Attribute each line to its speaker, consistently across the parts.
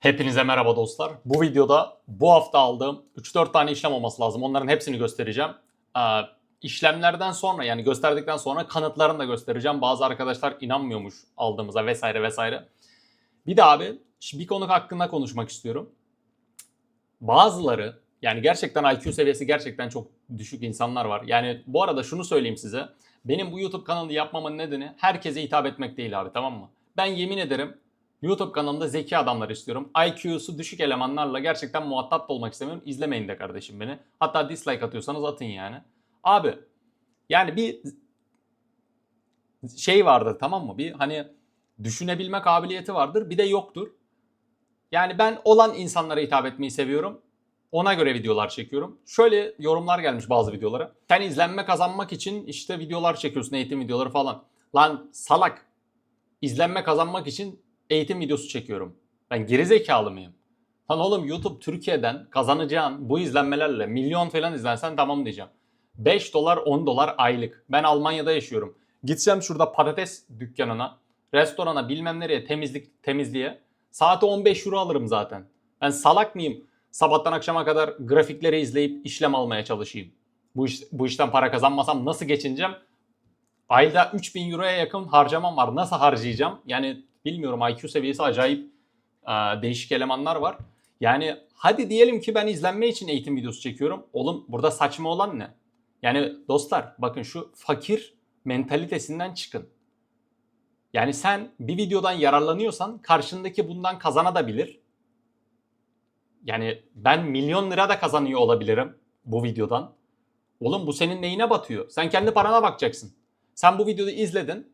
Speaker 1: Hepinize merhaba dostlar. Bu videoda bu hafta aldığım 3-4 tane işlem olması lazım. Onların hepsini göstereceğim. Ee, işlemlerden sonra yani gösterdikten sonra kanıtlarını da göstereceğim. Bazı arkadaşlar inanmıyormuş aldığımıza vesaire vesaire. Bir de abi bir konu hakkında konuşmak istiyorum. Bazıları yani gerçekten IQ seviyesi gerçekten çok düşük insanlar var. Yani bu arada şunu söyleyeyim size. Benim bu YouTube kanalı yapmamın nedeni herkese hitap etmek değil abi tamam mı? Ben yemin ederim YouTube kanalımda zeki adamlar istiyorum. IQ'su düşük elemanlarla gerçekten muhatap olmak istemiyorum. İzlemeyin de kardeşim beni. Hatta dislike atıyorsanız atın yani. Abi yani bir şey vardır tamam mı? Bir hani düşünebilme kabiliyeti vardır. Bir de yoktur. Yani ben olan insanlara hitap etmeyi seviyorum. Ona göre videolar çekiyorum. Şöyle yorumlar gelmiş bazı videolara. Sen izlenme kazanmak için işte videolar çekiyorsun, eğitim videoları falan. Lan salak. İzlenme kazanmak için eğitim videosu çekiyorum. Ben geri zekalı mıyım? Lan oğlum YouTube Türkiye'den kazanacağın bu izlenmelerle milyon falan izlensen tamam diyeceğim. 5 dolar 10 dolar aylık. Ben Almanya'da yaşıyorum. Gideceğim şurada patates dükkanına, restorana bilmem nereye temizlik temizliğe. Saati 15 euro alırım zaten. Ben salak mıyım? Sabahtan akşama kadar grafikleri izleyip işlem almaya çalışayım. Bu, iş, bu işten para kazanmasam nasıl geçineceğim? Ayda 3000 euroya yakın harcamam var. Nasıl harcayacağım? Yani bilmiyorum IQ seviyesi acayip değişik elemanlar var. Yani hadi diyelim ki ben izlenme için eğitim videosu çekiyorum. Oğlum burada saçma olan ne? Yani dostlar bakın şu fakir mentalitesinden çıkın. Yani sen bir videodan yararlanıyorsan karşındaki bundan kazanabilir. Yani ben milyon lira da kazanıyor olabilirim bu videodan. Oğlum bu senin neyine batıyor? Sen kendi parana bakacaksın. Sen bu videoyu izledin.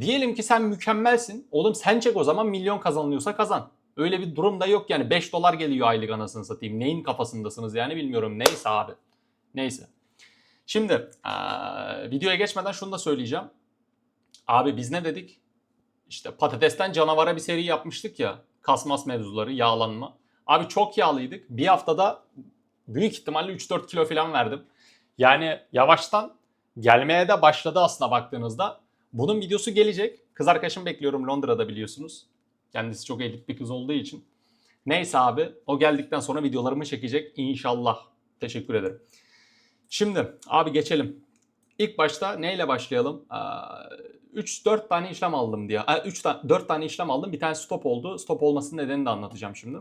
Speaker 1: Diyelim ki sen mükemmelsin. Oğlum sen çek o zaman milyon kazanılıyorsa kazan. Öyle bir durum da yok yani 5 dolar geliyor aylık anasını satayım. Neyin kafasındasınız yani bilmiyorum. Neyse abi. Neyse. Şimdi videoya geçmeden şunu da söyleyeceğim. Abi biz ne dedik? İşte patatesten canavara bir seri yapmıştık ya. Kasmas mevzuları, yağlanma. Abi çok yağlıydık. Bir haftada büyük ihtimalle 3-4 kilo falan verdim. Yani yavaştan gelmeye de başladı aslında baktığınızda. Bunun videosu gelecek. Kız arkadaşım bekliyorum Londra'da biliyorsunuz. Kendisi çok elit bir kız olduğu için. Neyse abi o geldikten sonra videolarımı çekecek inşallah. Teşekkür ederim. Şimdi abi geçelim. İlk başta neyle başlayalım? 3-4 tane işlem aldım diye. 3 4 tane işlem aldım. Bir tane stop oldu. Stop olmasının nedenini de anlatacağım şimdi.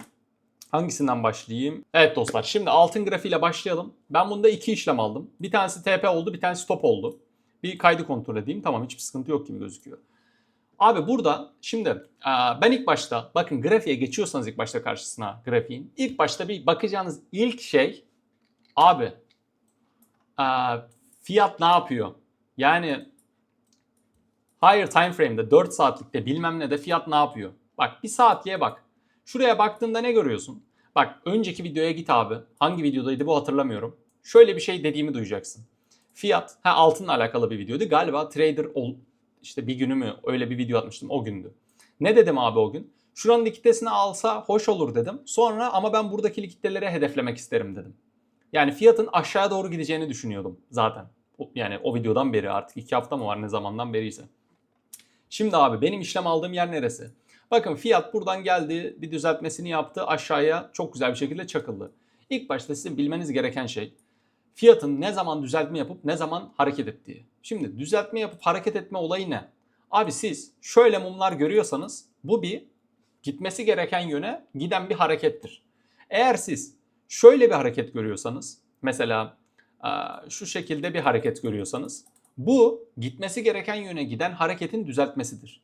Speaker 1: Hangisinden başlayayım? Evet dostlar şimdi altın grafiğiyle başlayalım. Ben bunda iki işlem aldım. Bir tanesi TP oldu, bir tanesi stop oldu. Bir kaydı kontrol edeyim. Tamam hiçbir sıkıntı yok gibi gözüküyor. Abi burada şimdi ben ilk başta bakın grafiğe geçiyorsanız ilk başta karşısına grafiğin. ilk başta bir bakacağınız ilk şey abi fiyat ne yapıyor? Yani higher time frame'de 4 saatlikte bilmem ne de fiyat ne yapıyor? Bak bir saatliğe bak. Şuraya baktığında ne görüyorsun? Bak önceki videoya git abi. Hangi videodaydı bu hatırlamıyorum. Şöyle bir şey dediğimi duyacaksın. Fiyat, ha altınla alakalı bir videoydu. Galiba trader ol, işte bir günü mü öyle bir video atmıştım o gündü. Ne dedim abi o gün? Şuranın likiditesini alsa hoş olur dedim. Sonra ama ben buradaki likiditeleri hedeflemek isterim dedim. Yani fiyatın aşağı doğru gideceğini düşünüyordum zaten. Yani o videodan beri artık iki hafta mı var ne zamandan beriyse. Şimdi abi benim işlem aldığım yer neresi? Bakın fiyat buradan geldi bir düzeltmesini yaptı aşağıya çok güzel bir şekilde çakıldı. İlk başta sizin bilmeniz gereken şey fiyatın ne zaman düzeltme yapıp ne zaman hareket ettiği. Şimdi düzeltme yapıp hareket etme olayı ne? Abi siz şöyle mumlar görüyorsanız bu bir gitmesi gereken yöne giden bir harekettir. Eğer siz şöyle bir hareket görüyorsanız mesela şu şekilde bir hareket görüyorsanız bu gitmesi gereken yöne giden hareketin düzeltmesidir.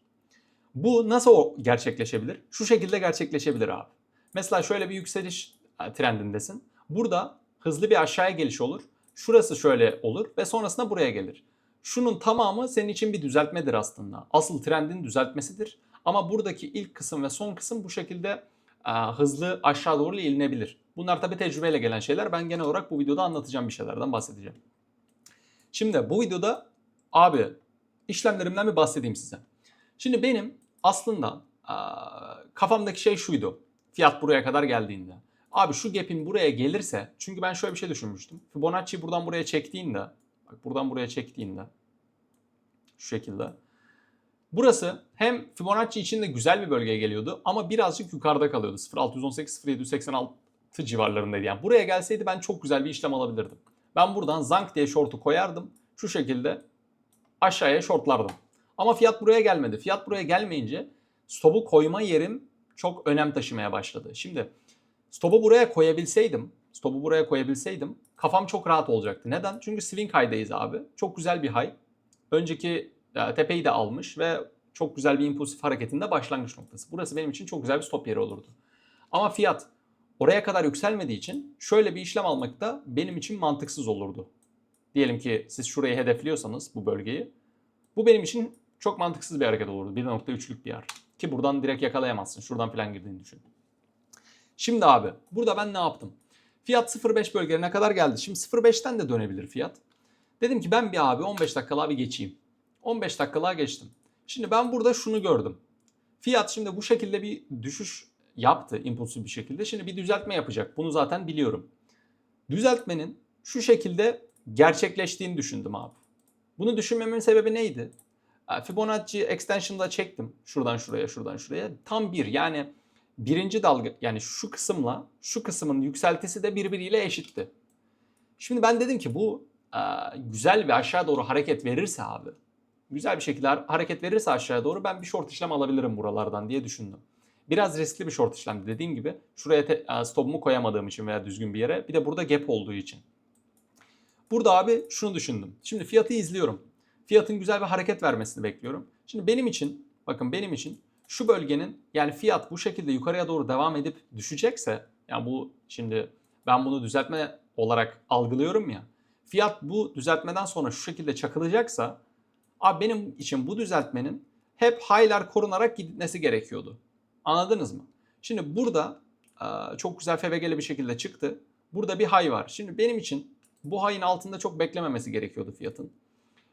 Speaker 1: Bu nasıl gerçekleşebilir? Şu şekilde gerçekleşebilir abi. Mesela şöyle bir yükseliş trendindesin. Burada hızlı bir aşağıya geliş olur. Şurası şöyle olur ve sonrasında buraya gelir. Şunun tamamı senin için bir düzeltmedir aslında. Asıl trendin düzeltmesidir. Ama buradaki ilk kısım ve son kısım bu şekilde e, hızlı aşağı doğru ilinebilir. Bunlar tabi tecrübeyle gelen şeyler. Ben genel olarak bu videoda anlatacağım bir şeylerden bahsedeceğim. Şimdi bu videoda abi işlemlerimden bir bahsedeyim size. Şimdi benim aslında e, kafamdaki şey şuydu. Fiyat buraya kadar geldiğinde. Abi şu gap'in buraya gelirse çünkü ben şöyle bir şey düşünmüştüm. Fibonacci buradan buraya çektiğinde bak buradan buraya çektiğinde şu şekilde Burası hem Fibonacci için de güzel bir bölgeye geliyordu ama birazcık yukarıda kalıyordu. 0618 0786 civarlarındaydı. Yani buraya gelseydi ben çok güzel bir işlem alabilirdim. Ben buradan zank diye short'u koyardım. Şu şekilde aşağıya shortlardım. Ama fiyat buraya gelmedi. Fiyat buraya gelmeyince stop'u koyma yerim çok önem taşımaya başladı. Şimdi stop'u buraya koyabilseydim, stop'u buraya koyabilseydim kafam çok rahat olacaktı. Neden? Çünkü swing high'dayız abi. Çok güzel bir high. Önceki e, tepeyi de almış ve çok güzel bir impulsif hareketinde başlangıç noktası. Burası benim için çok güzel bir stop yeri olurdu. Ama fiyat oraya kadar yükselmediği için şöyle bir işlem almak da benim için mantıksız olurdu. Diyelim ki siz şurayı hedefliyorsanız bu bölgeyi. Bu benim için çok mantıksız bir hareket olurdu. 1.3'lük bir yer. Ki buradan direkt yakalayamazsın. Şuradan falan girdiğini düşün. Şimdi abi burada ben ne yaptım? Fiyat 0.5 bölgelerine kadar geldi. Şimdi 0.5'ten de dönebilir fiyat. Dedim ki ben bir abi 15 dakikalığa bir geçeyim. 15 dakikalığa geçtim. Şimdi ben burada şunu gördüm. Fiyat şimdi bu şekilde bir düşüş yaptı impulsif bir şekilde. Şimdi bir düzeltme yapacak. Bunu zaten biliyorum. Düzeltmenin şu şekilde gerçekleştiğini düşündüm abi. Bunu düşünmemin sebebi neydi? Fibonacci extension'da çektim. Şuradan şuraya, şuradan şuraya. Tam bir yani birinci dalga yani şu kısımla şu kısmın yükseltisi de birbiriyle eşitti. Şimdi ben dedim ki bu e, güzel bir aşağı doğru hareket verirse abi güzel bir şekilde hareket verirse aşağıya doğru ben bir short işlem alabilirim buralardan diye düşündüm. Biraz riskli bir short işlemdi dediğim gibi. Şuraya te, e, stopumu koyamadığım için veya düzgün bir yere. Bir de burada gap olduğu için. Burada abi şunu düşündüm. Şimdi fiyatı izliyorum. Fiyatın güzel bir hareket vermesini bekliyorum. Şimdi benim için bakın benim için şu bölgenin yani fiyat bu şekilde yukarıya doğru devam edip düşecekse yani bu şimdi ben bunu düzeltme olarak algılıyorum ya. Fiyat bu düzeltmeden sonra şu şekilde çakılacaksa abi benim için bu düzeltmenin hep high'lar korunarak gitmesi gerekiyordu. Anladınız mı? Şimdi burada çok güzel FBG'li bir şekilde çıktı. Burada bir high var. Şimdi benim için bu high'ın altında çok beklememesi gerekiyordu fiyatın.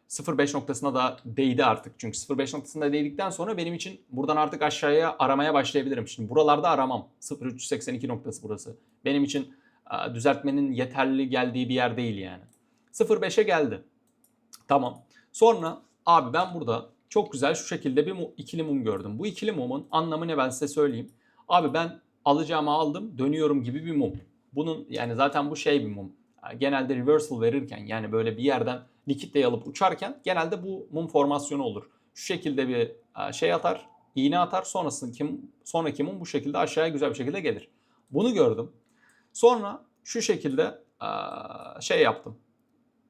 Speaker 1: 0.5 noktasına da değdi artık. Çünkü 0.5 noktasında değdikten sonra benim için buradan artık aşağıya aramaya başlayabilirim. Şimdi buralarda aramam. 0.382 noktası burası. Benim için düzeltmenin yeterli geldiği bir yer değil yani. 0.5'e geldi. Tamam. Sonra abi ben burada çok güzel şu şekilde bir ikili mum gördüm. Bu ikili mumun anlamı ne ben size söyleyeyim. Abi ben alacağımı aldım dönüyorum gibi bir mum. Bunun yani zaten bu şey bir mum. Genelde reversal verirken yani böyle bir yerden likitle alıp uçarken genelde bu mum formasyonu olur. Şu şekilde bir şey atar, iğne atar sonrasında kim sonraki mum bu şekilde aşağıya güzel bir şekilde gelir. Bunu gördüm. Sonra şu şekilde şey yaptım.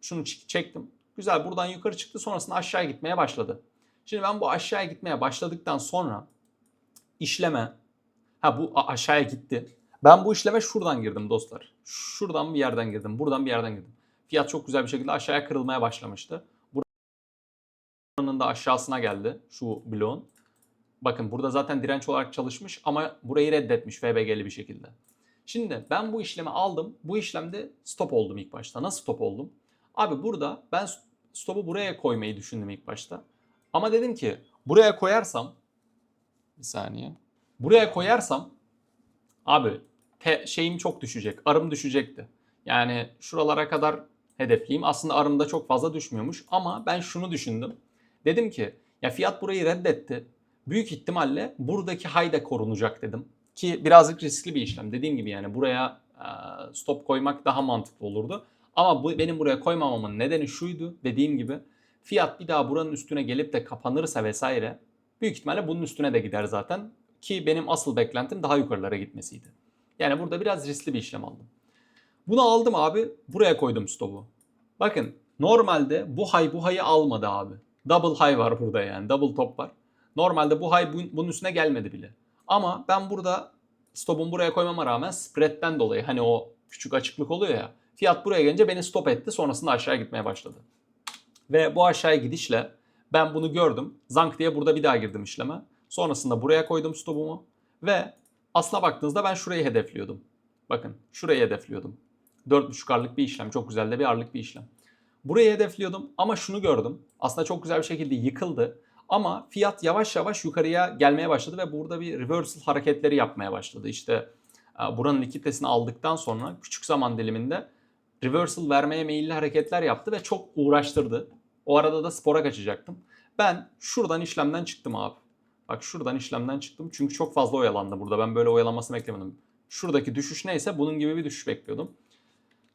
Speaker 1: Şunu çektim. Güzel buradan yukarı çıktı sonrasında aşağıya gitmeye başladı. Şimdi ben bu aşağıya gitmeye başladıktan sonra işleme ha bu aşağıya gitti. Ben bu işleme şuradan girdim dostlar. Şuradan bir yerden girdim. Buradan bir yerden girdim. Fiyat çok güzel bir şekilde aşağıya kırılmaya başlamıştı. Buranın da aşağısına geldi şu bloğun. Bakın burada zaten direnç olarak çalışmış ama burayı reddetmiş FBG'li bir şekilde. Şimdi ben bu işlemi aldım. Bu işlemde stop oldum ilk başta. Nasıl stop oldum? Abi burada ben stopu buraya koymayı düşündüm ilk başta. Ama dedim ki buraya koyarsam bir saniye. Buraya koyarsam abi te, şeyim çok düşecek. Arım düşecekti. Yani şuralara kadar hedefliyim. Aslında arımda çok fazla düşmüyormuş ama ben şunu düşündüm. Dedim ki ya fiyat burayı reddetti. Büyük ihtimalle buradaki high da korunacak dedim. Ki birazcık riskli bir işlem. Dediğim gibi yani buraya stop koymak daha mantıklı olurdu. Ama bu benim buraya koymamamın nedeni şuydu. Dediğim gibi fiyat bir daha buranın üstüne gelip de kapanırsa vesaire büyük ihtimalle bunun üstüne de gider zaten. Ki benim asıl beklentim daha yukarılara gitmesiydi. Yani burada biraz riskli bir işlem aldım. Bunu aldım abi. Buraya koydum stopu. Bakın normalde bu hay bu hayı almadı abi. Double high var burada yani. Double top var. Normalde bu hay bunun üstüne gelmedi bile. Ama ben burada stopumu buraya koymama rağmen spread'den dolayı hani o küçük açıklık oluyor ya. Fiyat buraya gelince beni stop etti. Sonrasında aşağıya gitmeye başladı. Ve bu aşağıya gidişle ben bunu gördüm. Zank diye burada bir daha girdim işleme. Sonrasında buraya koydum stopumu. Ve aslına baktığınızda ben şurayı hedefliyordum. Bakın şurayı hedefliyordum. 4.5 arlık bir işlem. Çok güzel de bir arlık bir işlem. Burayı hedefliyordum ama şunu gördüm. Aslında çok güzel bir şekilde yıkıldı. Ama fiyat yavaş yavaş yukarıya gelmeye başladı ve burada bir reversal hareketleri yapmaya başladı. İşte e, buranın likiditesini aldıktan sonra küçük zaman diliminde reversal vermeye meyilli hareketler yaptı ve çok uğraştırdı. O arada da spora kaçacaktım. Ben şuradan işlemden çıktım abi. Bak şuradan işlemden çıktım. Çünkü çok fazla oyalandı burada. Ben böyle oyalanmasını beklemedim. Şuradaki düşüş neyse bunun gibi bir düşüş bekliyordum.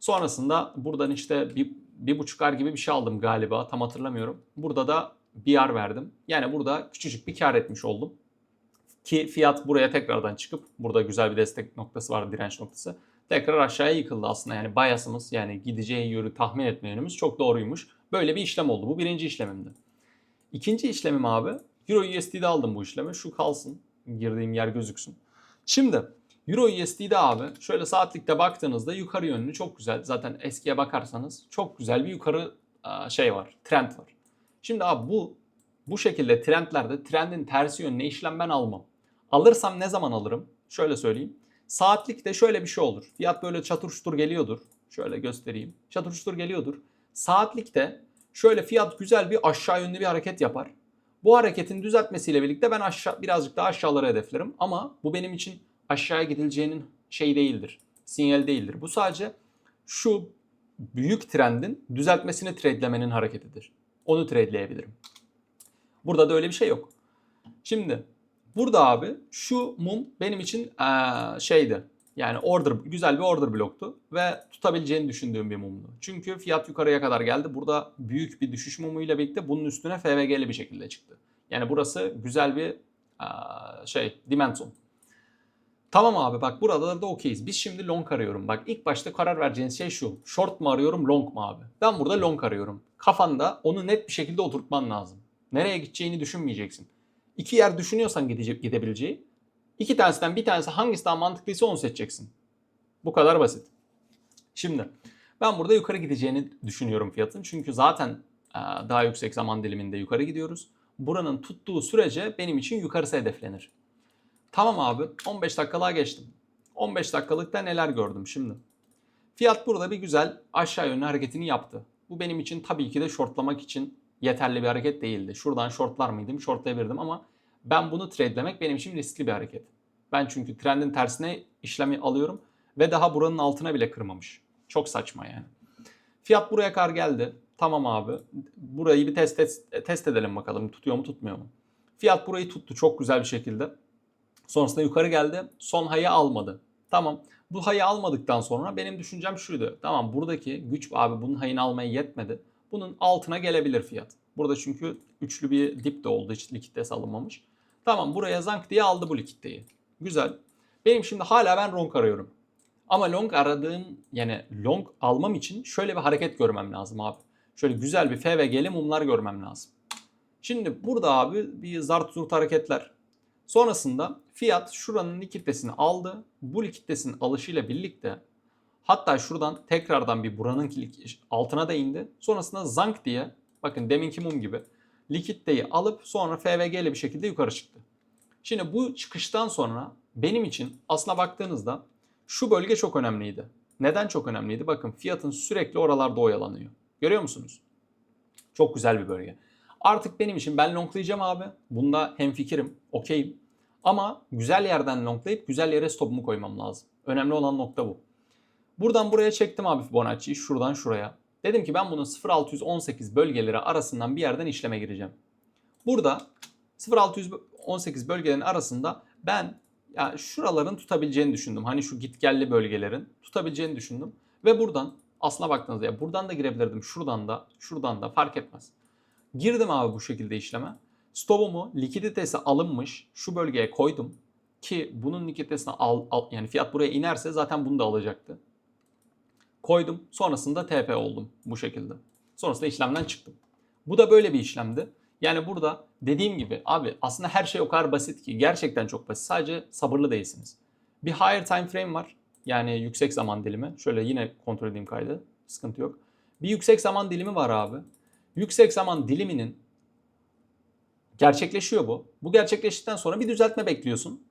Speaker 1: Sonrasında buradan işte bir, bir buçuk ar gibi bir şey aldım galiba. Tam hatırlamıyorum. Burada da bir ar verdim. Yani burada küçücük bir kar etmiş oldum. Ki fiyat buraya tekrardan çıkıp burada güzel bir destek noktası var, direnç noktası. Tekrar aşağıya yıkıldı aslında. Yani biasımız yani gideceği yönü tahmin etme yönümüz çok doğruymuş. Böyle bir işlem oldu. Bu birinci işlemimdi. İkinci işlemim abi Euro USD'de aldım bu işlemi. Şu kalsın. Girdiğim yer gözüksün. Şimdi Euro USD'de abi şöyle saatlikte baktığınızda yukarı yönlü çok güzel. Zaten eskiye bakarsanız çok güzel bir yukarı aa, şey var. Trend var. Şimdi abi bu bu şekilde trendlerde trendin tersi yönüne işlem ben almam. Alırsam ne zaman alırım? Şöyle söyleyeyim. Saatlikte şöyle bir şey olur. Fiyat böyle çatır çutur geliyordur. Şöyle göstereyim. Çatır çutur geliyordur. Saatlikte şöyle fiyat güzel bir aşağı yönlü bir hareket yapar. Bu hareketin düzeltmesiyle birlikte ben aşağı birazcık daha aşağılara hedeflerim. Ama bu benim için aşağıya gidileceğinin şey değildir. Sinyal değildir. Bu sadece şu büyük trendin düzeltmesini tradelemenin hareketidir. Onu tradeleyebilirim. Burada da öyle bir şey yok. Şimdi burada abi şu mum benim için ee, şeydi. Yani order güzel bir order bloktu ve tutabileceğini düşündüğüm bir mumdu. Çünkü fiyat yukarıya kadar geldi. Burada büyük bir düşüş mumuyla birlikte bunun üstüne FVG'li bir şekilde çıktı. Yani burası güzel bir ee, şey demand zone. Tamam abi bak burada da okeyiz. Biz şimdi long arıyorum. Bak ilk başta karar vereceğiniz şey şu. Short mu arıyorum long mu abi? Ben burada long arıyorum. Kafanda onu net bir şekilde oturtman lazım. Nereye gideceğini düşünmeyeceksin. İki yer düşünüyorsan gidecek, gidebileceği. iki tanesinden bir tanesi hangisi daha mantıklıysa onu seçeceksin. Bu kadar basit. Şimdi ben burada yukarı gideceğini düşünüyorum fiyatın. Çünkü zaten e, daha yüksek zaman diliminde yukarı gidiyoruz. Buranın tuttuğu sürece benim için yukarısı hedeflenir. Tamam abi 15 dakikalığa geçtim. 15 dakikalıkta neler gördüm şimdi? Fiyat burada bir güzel aşağı yönlü hareketini yaptı. Bu benim için tabii ki de shortlamak için yeterli bir hareket değildi. Şuradan shortlar mıydım? Shortlayabilirdim ama ben bunu tradelemek benim için riskli bir hareket. Ben çünkü trendin tersine işlemi alıyorum ve daha buranın altına bile kırmamış. Çok saçma yani. Fiyat buraya kadar geldi. Tamam abi. Burayı bir test, test, test edelim bakalım. Tutuyor mu tutmuyor mu? Fiyat burayı tuttu çok güzel bir şekilde. Sonrasında yukarı geldi. Son hayı almadı. Tamam. Bu hayı almadıktan sonra benim düşüncem şuydu. Tamam buradaki güç abi bunun hayını almaya yetmedi. Bunun altına gelebilir fiyat. Burada çünkü üçlü bir dip de oldu. Hiç likidite alınmamış. Tamam buraya zank diye aldı bu likiditeyi. Güzel. Benim şimdi hala ben long arıyorum. Ama long aradığım yani long almam için şöyle bir hareket görmem lazım abi. Şöyle güzel bir FVG'li mumlar görmem lazım. Şimdi burada abi bir zart zurt hareketler. Sonrasında fiyat şuranın likiditesini aldı. Bu likiditesinin alışıyla birlikte hatta şuradan tekrardan bir buranın altına da indi. Sonrasında zank diye bakın deminki mum gibi likiditeyi alıp sonra FVG ile bir şekilde yukarı çıktı. Şimdi bu çıkıştan sonra benim için aslına baktığınızda şu bölge çok önemliydi. Neden çok önemliydi? Bakın fiyatın sürekli oralarda oyalanıyor. Görüyor musunuz? Çok güzel bir bölge. Artık benim için ben longlayacağım abi. Bunda hemfikirim. Okeyim. Ama güzel yerden longlayıp güzel yere stopumu koymam lazım. Önemli olan nokta bu. Buradan buraya çektim abi Fibonacci'yi. Şuradan şuraya. Dedim ki ben bunun 0.618 bölgeleri arasından bir yerden işleme gireceğim. Burada 0.618 bölgelerin arasında ben ya şuraların tutabileceğini düşündüm. Hani şu gitgelli bölgelerin tutabileceğini düşündüm. Ve buradan aslına baktığınızda ya buradan da girebilirdim. Şuradan da şuradan da fark etmez. Girdim abi bu şekilde işleme. Stopumu likiditesi alınmış şu bölgeye koydum. Ki bunun likiditesini al, al yani fiyat buraya inerse zaten bunu da alacaktı. Koydum. Sonrasında TP oldum bu şekilde. Sonrasında işlemden çıktım. Bu da böyle bir işlemdi. Yani burada dediğim gibi abi aslında her şey o kadar basit ki gerçekten çok basit. Sadece sabırlı değilsiniz. Bir higher time frame var. Yani yüksek zaman dilimi. Şöyle yine kontrol edeyim kaydı. Sıkıntı yok. Bir yüksek zaman dilimi var abi. Yüksek zaman diliminin gerçekleşiyor bu. Bu gerçekleştikten sonra bir düzeltme bekliyorsun.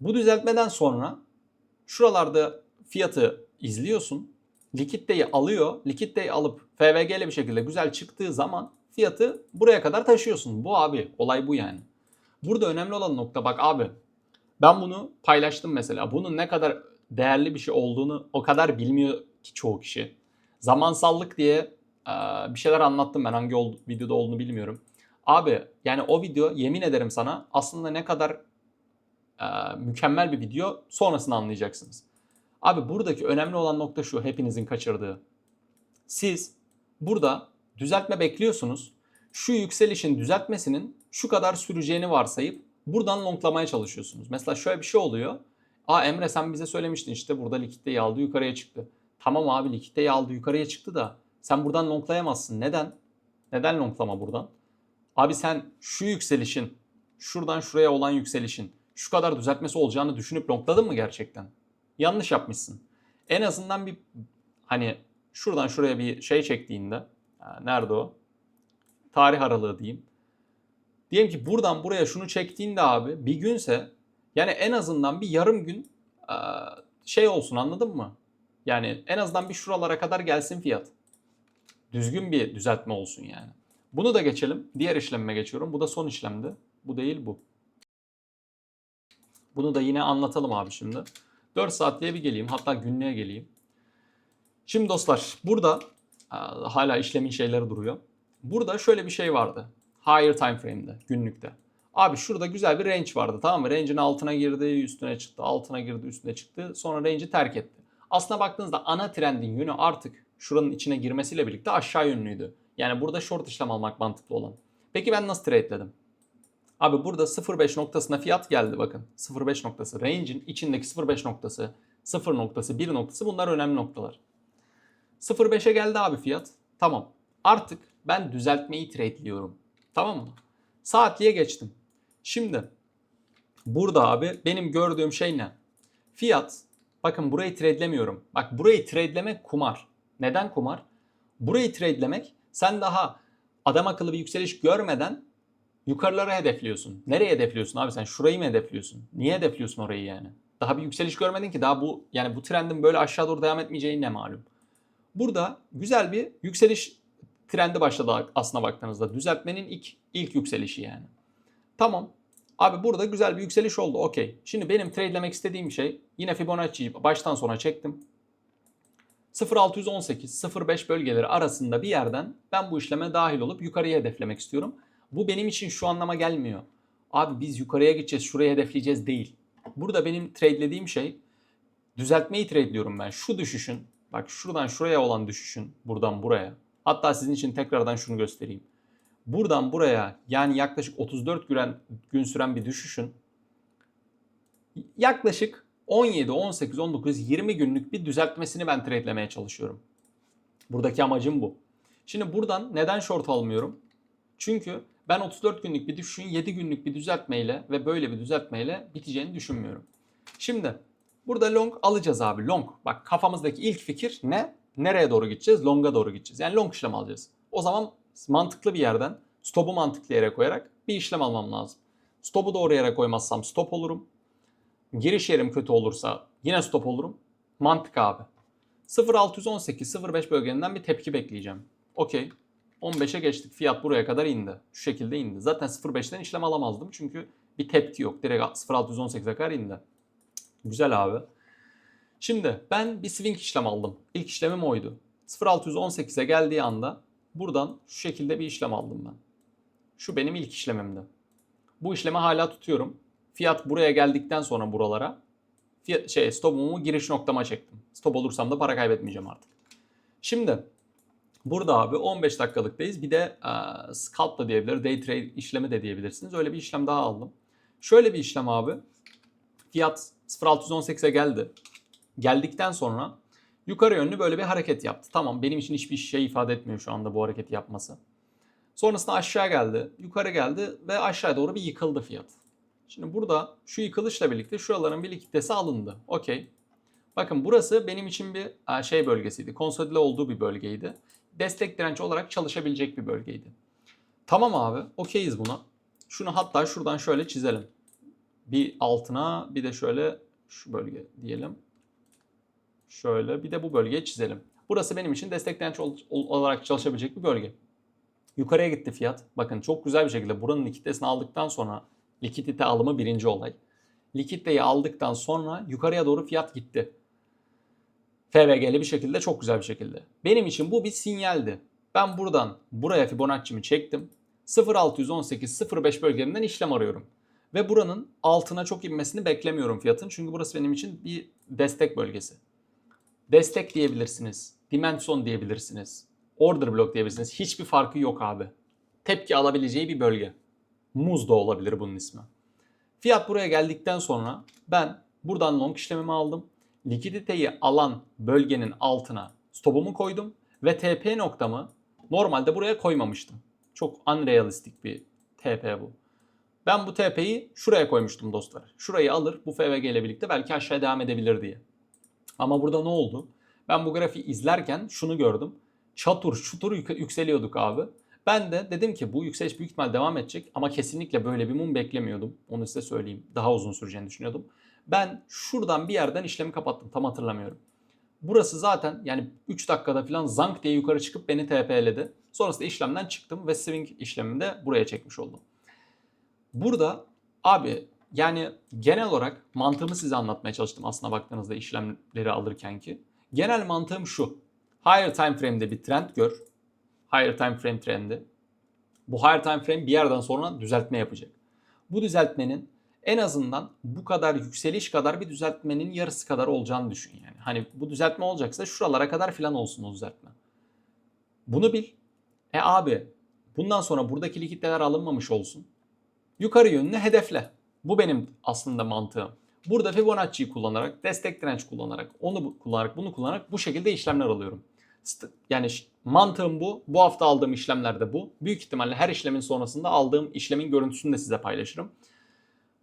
Speaker 1: Bu düzeltmeden sonra şuralarda fiyatı izliyorsun. Likiditeyi alıyor. Likiditeyi alıp FVG ile bir şekilde güzel çıktığı zaman fiyatı buraya kadar taşıyorsun. Bu abi olay bu yani. Burada önemli olan nokta bak abi ben bunu paylaştım mesela. Bunun ne kadar değerli bir şey olduğunu o kadar bilmiyor ki çoğu kişi. Zamansallık diye bir şeyler anlattım ben hangi videoda olduğunu bilmiyorum. Abi yani o video yemin ederim sana aslında ne kadar e, mükemmel bir video sonrasını anlayacaksınız. Abi buradaki önemli olan nokta şu hepinizin kaçırdığı. Siz burada düzeltme bekliyorsunuz. Şu yükselişin düzeltmesinin şu kadar süreceğini varsayıp buradan longlamaya çalışıyorsunuz. Mesela şöyle bir şey oluyor. Aa Emre sen bize söylemiştin işte burada likitte aldı yukarıya çıktı. Tamam abi likitte aldı yukarıya çıktı da sen buradan longlayamazsın. Neden? Neden longlama buradan? Abi sen şu yükselişin şuradan şuraya olan yükselişin şu kadar düzeltmesi olacağını düşünüp longladın mı gerçekten? Yanlış yapmışsın. En azından bir hani şuradan şuraya bir şey çektiğinde nerede o? Tarih aralığı diyeyim. Diyelim ki buradan buraya şunu çektiğinde abi bir günse yani en azından bir yarım gün şey olsun anladın mı? Yani en azından bir şuralara kadar gelsin fiyat. Düzgün bir düzeltme olsun yani. Bunu da geçelim. Diğer işlemime geçiyorum. Bu da son işlemdi. Bu değil bu. Bunu da yine anlatalım abi şimdi. 4 saatliğe bir geleyim. Hatta günlüğe geleyim. Şimdi dostlar burada e, hala işlemin şeyleri duruyor. Burada şöyle bir şey vardı. Higher time frame'de, günlükte. Abi şurada güzel bir range vardı tamam mı? Range'in altına girdi, üstüne çıktı, altına girdi, üstüne çıktı. Sonra range'i terk etti. Aslına baktığınızda ana trendin yönü artık şuranın içine girmesiyle birlikte aşağı yönlüydü. Yani burada short işlem almak mantıklı olan. Peki ben nasıl trade'ledim? Abi burada 0.5 noktasına fiyat geldi bakın. 0.5 noktası. Range'in içindeki 0.5 noktası, 0 noktası, 1 noktası bunlar önemli noktalar. 0.5'e geldi abi fiyat. Tamam. Artık ben düzeltmeyi trade'liyorum. Tamam mı? Saatliğe geçtim. Şimdi burada abi benim gördüğüm şey ne? Fiyat bakın burayı trade'lemiyorum. Bak burayı trade'lemek kumar. Neden kumar? Burayı trade'lemek sen daha adam akıllı bir yükseliş görmeden yukarılara hedefliyorsun. Nereye hedefliyorsun abi sen? Şurayı mı hedefliyorsun? Niye hedefliyorsun orayı yani? Daha bir yükseliş görmedin ki daha bu yani bu trendin böyle aşağı doğru devam etmeyeceği ne malum. Burada güzel bir yükseliş trendi başladı aslına baktığınızda. Düzeltmenin ilk ilk yükselişi yani. Tamam. Abi burada güzel bir yükseliş oldu. Okey. Şimdi benim trade'lemek istediğim şey yine Fibonacci'yi baştan sona çektim. 0.618-0.5 bölgeleri arasında bir yerden ben bu işleme dahil olup yukarıya hedeflemek istiyorum. Bu benim için şu anlama gelmiyor. Abi biz yukarıya gideceğiz, şuraya hedefleyeceğiz değil. Burada benim trade'lediğim şey düzeltmeyi trade'liyorum ben. Şu düşüşün, bak şuradan şuraya olan düşüşün, buradan buraya. Hatta sizin için tekrardan şunu göstereyim. Buradan buraya yani yaklaşık 34 gün, gün süren bir düşüşün yaklaşık 17, 18, 19, 20 günlük bir düzeltmesini ben trade'lemeye çalışıyorum. Buradaki amacım bu. Şimdi buradan neden short almıyorum? Çünkü ben 34 günlük bir düşüşün 7 günlük bir düzeltmeyle ve böyle bir düzeltmeyle biteceğini düşünmüyorum. Şimdi burada long alacağız abi long. Bak kafamızdaki ilk fikir ne? Nereye doğru gideceğiz? Long'a doğru gideceğiz. Yani long işlem alacağız. O zaman mantıklı bir yerden stop'u mantıklı yere koyarak bir işlem almam lazım. Stop'u doğru yere koymazsam stop olurum. Giriş yerim kötü olursa yine stop olurum. Mantık abi. 0.618-0.5 bölgesinden bir tepki bekleyeceğim. Okey. 15'e geçtik. Fiyat buraya kadar indi. Şu şekilde indi. Zaten 0.5'ten işlem alamazdım çünkü bir tepki yok. Direkt 0.618'e kadar indi. Güzel abi. Şimdi ben bir swing işlem aldım. İlk işlemim oydu. 0.618'e geldiği anda buradan şu şekilde bir işlem aldım ben. Şu benim ilk işlemimdi. Bu işlemi hala tutuyorum. Fiyat buraya geldikten sonra buralara fiyat, şey stopumu giriş noktama çektim. Stop olursam da para kaybetmeyeceğim artık. Şimdi burada abi 15 dakikalıktayız. Bir de e, scalp da diyebilir, day trade işlemi de diyebilirsiniz. Öyle bir işlem daha aldım. Şöyle bir işlem abi. Fiyat 0.618'e geldi. Geldikten sonra yukarı yönlü böyle bir hareket yaptı. Tamam benim için hiçbir şey ifade etmiyor şu anda bu hareketi yapması. Sonrasında aşağı geldi, yukarı geldi ve aşağı doğru bir yıkıldı fiyat. Şimdi burada şu yıkılışla birlikte şuraların bir likiditesi alındı. Okey. Bakın burası benim için bir e, şey bölgesiydi. Konsolide olduğu bir bölgeydi. Destek direnç olarak çalışabilecek bir bölgeydi. Tamam abi. Okeyiz buna. Şunu hatta şuradan şöyle çizelim. Bir altına bir de şöyle şu bölge diyelim. Şöyle bir de bu bölgeyi çizelim. Burası benim için destek direnç olarak çalışabilecek bir bölge. Yukarıya gitti fiyat. Bakın çok güzel bir şekilde buranın likiditesini aldıktan sonra likidite alımı birinci olay. Likiditeyi aldıktan sonra yukarıya doğru fiyat gitti. FVG'li bir şekilde çok güzel bir şekilde. Benim için bu bir sinyaldi. Ben buradan buraya Fibonacci'mi çektim. 0618 05 bölgelerinden işlem arıyorum. Ve buranın altına çok inmesini beklemiyorum fiyatın. Çünkü burası benim için bir destek bölgesi. Destek diyebilirsiniz. Demand zone diyebilirsiniz. Order block diyebilirsiniz. Hiçbir farkı yok abi. Tepki alabileceği bir bölge. Muz da olabilir bunun ismi. Fiyat buraya geldikten sonra ben buradan long işlemimi aldım. Likiditeyi alan bölgenin altına stopumu koydum ve TP noktamı normalde buraya koymamıştım. Çok unrealistik bir TP bu. Ben bu TP'yi şuraya koymuştum dostlar. Şurayı alır bu FVG ile birlikte belki aşağıya devam edebilir diye. Ama burada ne oldu? Ben bu grafiği izlerken şunu gördüm. Çatur çutur yük- yükseliyorduk abi. Ben de dedim ki bu yükseliş büyük ihtimal devam edecek ama kesinlikle böyle bir mum beklemiyordum. Onu size söyleyeyim. Daha uzun süreceğini düşünüyordum. Ben şuradan bir yerden işlemi kapattım. Tam hatırlamıyorum. Burası zaten yani 3 dakikada falan zank diye yukarı çıkıp beni TP'ledi. Sonrasında işlemden çıktım ve swing işlemimi de buraya çekmiş oldum. Burada abi yani genel olarak mantığımı size anlatmaya çalıştım aslına baktığınızda işlemleri alırken ki. Genel mantığım şu. Higher time frame'de bir trend gör. Higher time frame trendi. Bu higher time frame bir yerden sonra düzeltme yapacak. Bu düzeltmenin en azından bu kadar yükseliş kadar bir düzeltmenin yarısı kadar olacağını düşün yani. Hani bu düzeltme olacaksa şuralara kadar filan olsun o düzeltme. Bunu bil. E abi bundan sonra buradaki likitler alınmamış olsun. Yukarı yönlü hedefle. Bu benim aslında mantığım. Burada Fibonacci'yi kullanarak, destek direnç kullanarak, onu kullanarak, bunu kullanarak bu şekilde işlemler alıyorum. Yani mantığım bu. Bu hafta aldığım işlemler de bu. Büyük ihtimalle her işlemin sonrasında aldığım işlemin görüntüsünü de size paylaşırım.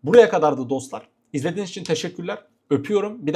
Speaker 1: Buraya kadardı dostlar. İzlediğiniz için teşekkürler. Öpüyorum. Bir